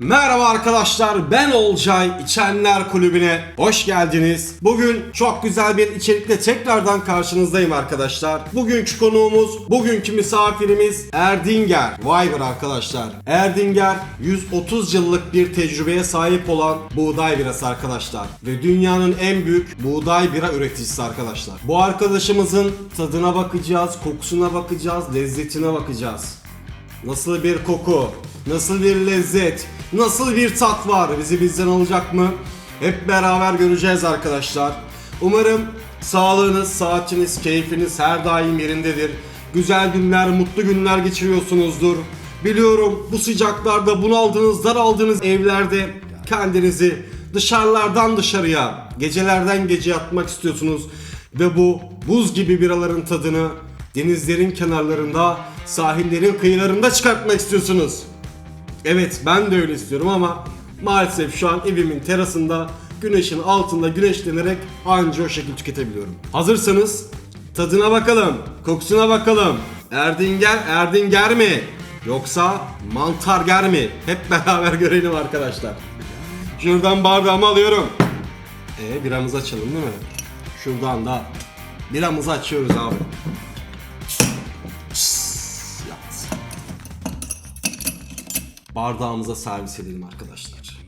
Merhaba arkadaşlar ben Olcay İçenler Kulübü'ne hoş geldiniz. Bugün çok güzel bir içerikle tekrardan karşınızdayım arkadaşlar. Bugünkü konuğumuz, bugünkü misafirimiz Erdinger Viber arkadaşlar. Erdinger 130 yıllık bir tecrübeye sahip olan buğday birası arkadaşlar. Ve dünyanın en büyük buğday bira üreticisi arkadaşlar. Bu arkadaşımızın tadına bakacağız, kokusuna bakacağız, lezzetine bakacağız. Nasıl bir koku, nasıl bir lezzet, nasıl bir tat var bizi bizden alacak mı? Hep beraber göreceğiz arkadaşlar. Umarım sağlığınız, saatiniz, keyfiniz her daim yerindedir. Güzel günler, mutlu günler geçiriyorsunuzdur. Biliyorum bu sıcaklarda bunaldığınız, daraldığınız evlerde kendinizi dışarılardan dışarıya, gecelerden gece atmak istiyorsunuz. Ve bu buz gibi biraların tadını denizlerin kenarlarında, sahillerin kıyılarında çıkartmak istiyorsunuz. Evet ben de öyle istiyorum ama maalesef şu an evimin terasında güneşin altında güneşlenerek anca o şekilde tüketebiliyorum. Hazırsanız tadına bakalım, kokusuna bakalım. Erdinger, Erdinger mi? Yoksa mantarger mi? Hep beraber görelim arkadaşlar. Şuradan bardağımı alıyorum. E biramızı açalım değil mi? Şuradan da biramızı açıyoruz abi. Bardağımıza servis edelim arkadaşlar.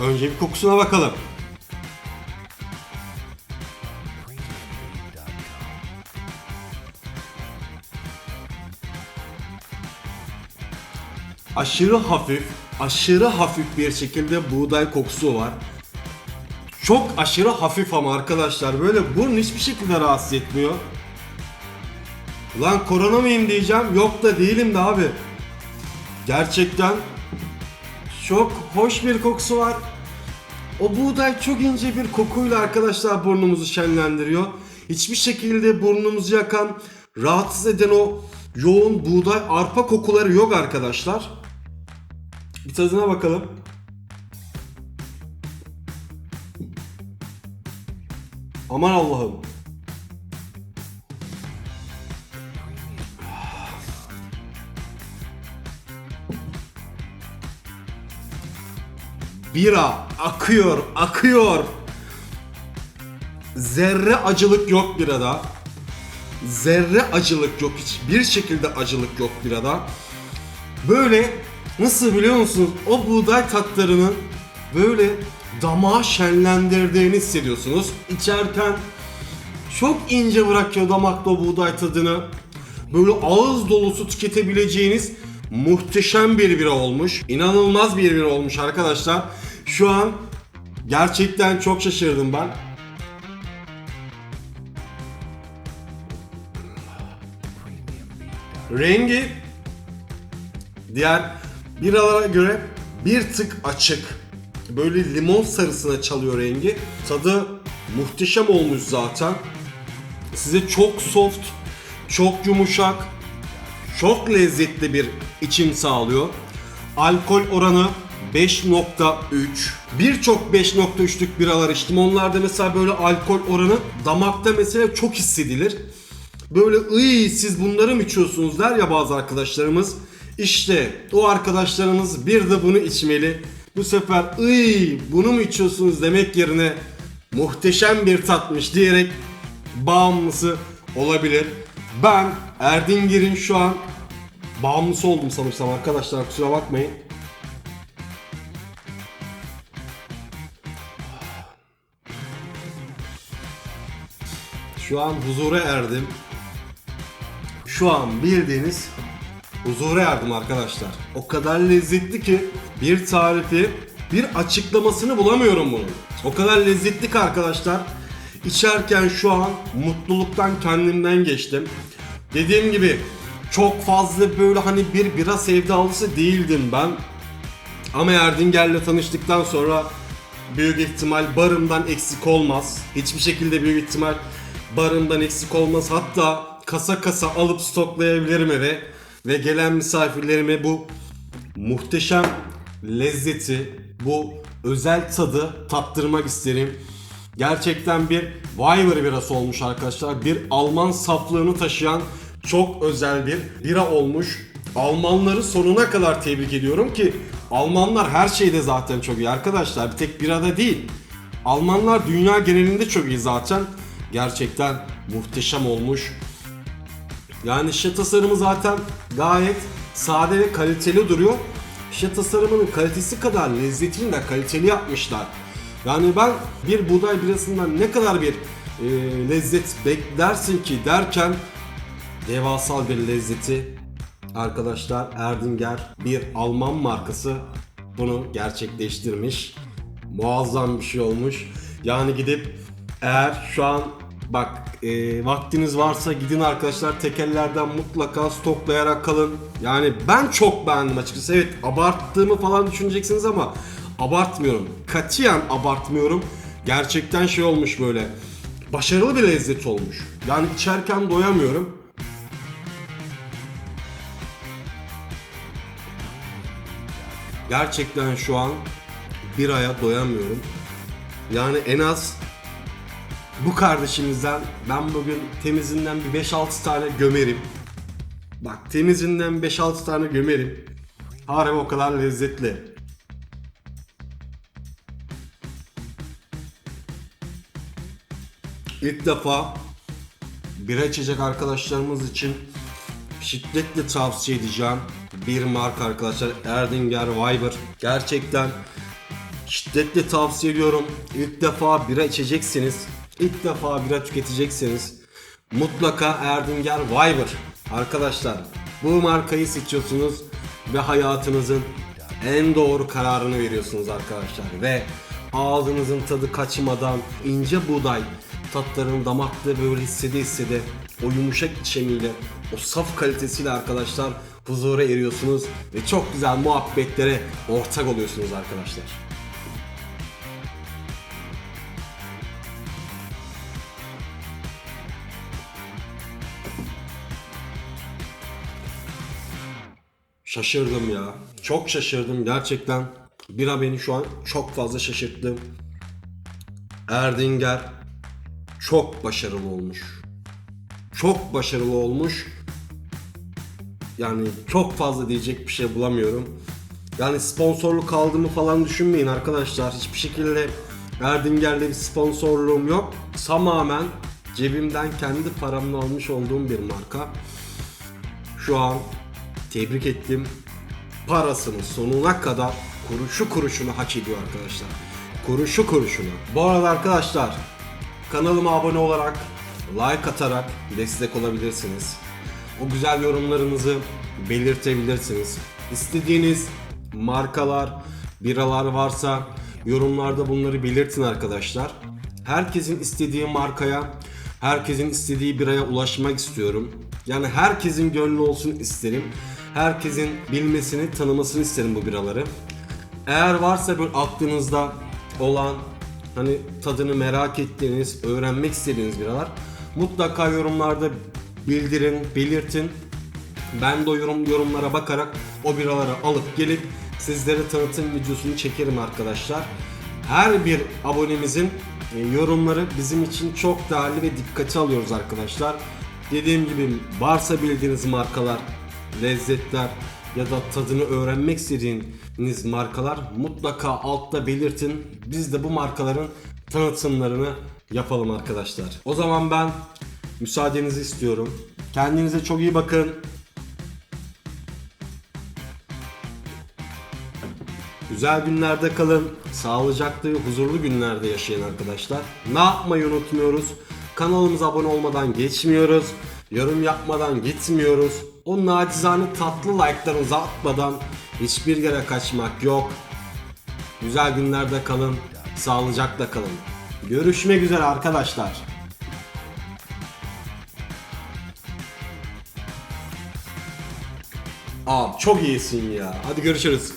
Önce bir kokusuna bakalım. Aşırı hafif, aşırı hafif bir şekilde buğday kokusu var. Çok aşırı hafif ama arkadaşlar böyle burun hiçbir şekilde rahatsız etmiyor. Lan korona mıyım diyeceğim. Yok da değilim de abi. Gerçekten çok hoş bir kokusu var. O buğday çok ince bir kokuyla arkadaşlar burnumuzu şenlendiriyor. Hiçbir şekilde burnumuzu yakan, rahatsız eden o yoğun buğday arpa kokuları yok arkadaşlar. Bir tadına bakalım. Aman Allah'ım. Bira akıyor, akıyor. Zerre acılık yok birada. Zerre acılık yok. Hiçbir şekilde acılık yok birada. Böyle nasıl biliyor musunuz? O buğday tatlarını böyle damağa şenlendirdiğini hissediyorsunuz. İçerken çok ince bırakıyor damakta o buğday tadını. Böyle ağız dolusu tüketebileceğiniz muhteşem bir bira olmuş. İnanılmaz bir bira olmuş arkadaşlar. Şu an gerçekten çok şaşırdım ben. Rengi diğer biralara göre bir tık açık. Böyle limon sarısına çalıyor rengi. Tadı muhteşem olmuş zaten. Size çok soft, çok yumuşak, çok lezzetli bir içim sağlıyor. Alkol oranı 5.3. Birçok 5.3'lük biralar içtim. Onlarda mesela böyle alkol oranı damakta mesela çok hissedilir. Böyle ıy siz bunları mı içiyorsunuz der ya bazı arkadaşlarımız. İşte o arkadaşlarımız bir de bunu içmeli. Bu sefer ıy bunu mu içiyorsunuz demek yerine muhteşem bir tatmış diyerek bağımlısı olabilir. Ben Erdingir'in şu an bağımlısı oldum sanırsam arkadaşlar kusura bakmayın. Şu an huzura erdim. Şu an bildiğiniz huzura erdim arkadaşlar. O kadar lezzetli ki bir tarifi, bir açıklamasını bulamıyorum bunun. O kadar lezzetli ki arkadaşlar. İçerken şu an mutluluktan kendimden geçtim. Dediğim gibi çok fazla böyle hani bir bira sevdalısı değildim ben. Ama Erdinger'le tanıştıktan sonra büyük ihtimal barımdan eksik olmaz. Hiçbir şekilde büyük ihtimal barımdan eksik olmaz. Hatta kasa kasa alıp stoklayabilirim eve. Ve gelen misafirlerime bu muhteşem lezzeti, bu özel tadı tattırmak isterim. Gerçekten bir Weimer birası olmuş arkadaşlar. Bir Alman saflığını taşıyan çok özel bir bira olmuş. Almanları sonuna kadar tebrik ediyorum ki Almanlar her şeyde zaten çok iyi arkadaşlar. Bir tek birada değil. Almanlar dünya genelinde çok iyi zaten. Gerçekten muhteşem olmuş. Yani şişe tasarımı zaten gayet sade ve kaliteli duruyor. Şişe tasarımının kalitesi kadar lezzetini de kaliteli yapmışlar. Yani ben bir buğday birasından ne kadar bir e, lezzet beklersin ki derken devasal bir lezzeti arkadaşlar Erdinger bir Alman markası bunu gerçekleştirmiş. Muazzam bir şey olmuş. Yani gidip eğer şu an bak e, vaktiniz varsa gidin arkadaşlar tekellerden mutlaka stoklayarak kalın. Yani ben çok beğendim açıkçası. Evet abarttığımı falan düşüneceksiniz ama abartmıyorum. Katiyen abartmıyorum. Gerçekten şey olmuş böyle. Başarılı bir lezzet olmuş. Yani içerken doyamıyorum. Gerçekten şu an bir aya doyamıyorum. Yani en az bu kardeşimizden ben bugün temizinden bir 5-6 tane gömerim. Bak temizinden 5-6 tane gömerim. Harbi o kadar lezzetli. İlk defa bira içecek arkadaşlarımız için şiddetle tavsiye edeceğim bir marka arkadaşlar Erdinger Weiber. Gerçekten şiddetle tavsiye ediyorum. İlk defa bira içeceksiniz. İlk defa bira tüketeceksiniz. Mutlaka Erdinger Weiber. Arkadaşlar bu markayı seçiyorsunuz ve hayatınızın en doğru kararını veriyorsunuz arkadaşlar. Ve ağzınızın tadı kaçmadan ince buğday tatlarını damakta böyle hissede hissede o yumuşak içemiyle o saf kalitesiyle arkadaşlar huzura eriyorsunuz ve çok güzel muhabbetlere ortak oluyorsunuz arkadaşlar. Şaşırdım ya. Çok şaşırdım gerçekten. Bira beni şu an çok fazla şaşırttı. Erdinger çok başarılı olmuş. Çok başarılı olmuş. Yani çok fazla diyecek bir şey bulamıyorum. Yani sponsorluk aldığımı falan düşünmeyin arkadaşlar. Hiçbir şekilde Erdinger'le bir sponsorluğum yok. Tamamen cebimden kendi paramla almış olduğum bir marka. Şu an tebrik ettim. Parasını sonuna kadar kuruşu kuruşuna hak ediyor arkadaşlar. Kuruşu kuruşuna. Bu arada arkadaşlar kanalıma abone olarak, like atarak destek olabilirsiniz. O güzel yorumlarınızı belirtebilirsiniz. İstediğiniz markalar, biralar varsa yorumlarda bunları belirtin arkadaşlar. Herkesin istediği markaya, herkesin istediği biraya ulaşmak istiyorum. Yani herkesin gönlü olsun isterim. Herkesin bilmesini, tanımasını isterim bu biraları. Eğer varsa bir aklınızda olan hani tadını merak ettiğiniz, öğrenmek istediğiniz biralar mutlaka yorumlarda bildirin, belirtin. Ben de o yorum, yorumlara bakarak o biraları alıp gelip sizlere tanıtım videosunu çekerim arkadaşlar. Her bir abonemizin e, yorumları bizim için çok değerli ve dikkate alıyoruz arkadaşlar. Dediğim gibi varsa bildiğiniz markalar, lezzetler ya da tadını öğrenmek istediğiniz markalar mutlaka altta belirtin. Biz de bu markaların tanıtımlarını yapalım arkadaşlar. O zaman ben müsaadenizi istiyorum. Kendinize çok iyi bakın. Güzel günlerde kalın. Sağlıcaklı, huzurlu günlerde yaşayın arkadaşlar. Ne yapmayı unutmuyoruz. Kanalımıza abone olmadan geçmiyoruz. Yorum yapmadan gitmiyoruz. O nacizane tatlı like'larınızı atmadan hiçbir yere kaçmak yok. Güzel günlerde kalın. Sağlıcakla kalın. Görüşmek üzere arkadaşlar. Abi çok iyisin ya. Hadi görüşürüz.